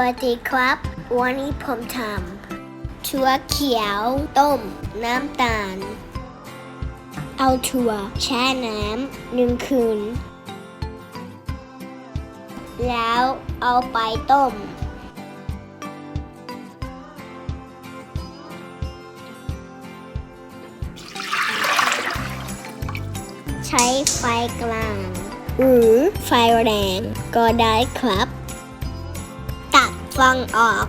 วัสดีครับ วันนี้ผมทำถั่วเขียว ต้ม น้ำตาล เอาถั่วแช่น้ำหนึ่งคืน แล้วเอาไปต้ม ใช้ไฟกลาง หรือไฟแรงก็ได้ครับ ฟองออก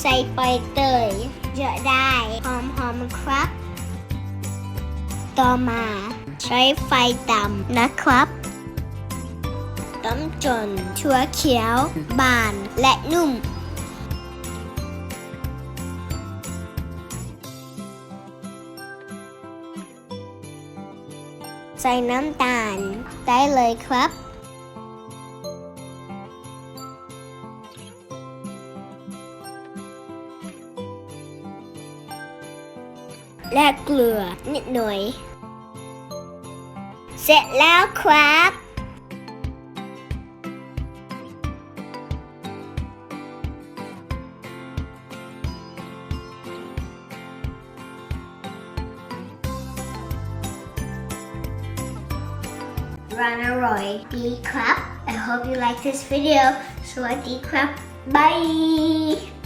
ใส่ไปเตยจะได้หอมๆครับ ต่อมาใช้ไฟต่ำนะครับ ต้มจนถั่วเขียว บานและนุ่มใส่น้ำตาลได้เลยครับ และเกลือนิดหน่อย เสร็จแล้วครับ ร้านอร่อยดีครับ I hope you like this video สวัสดีครับ bye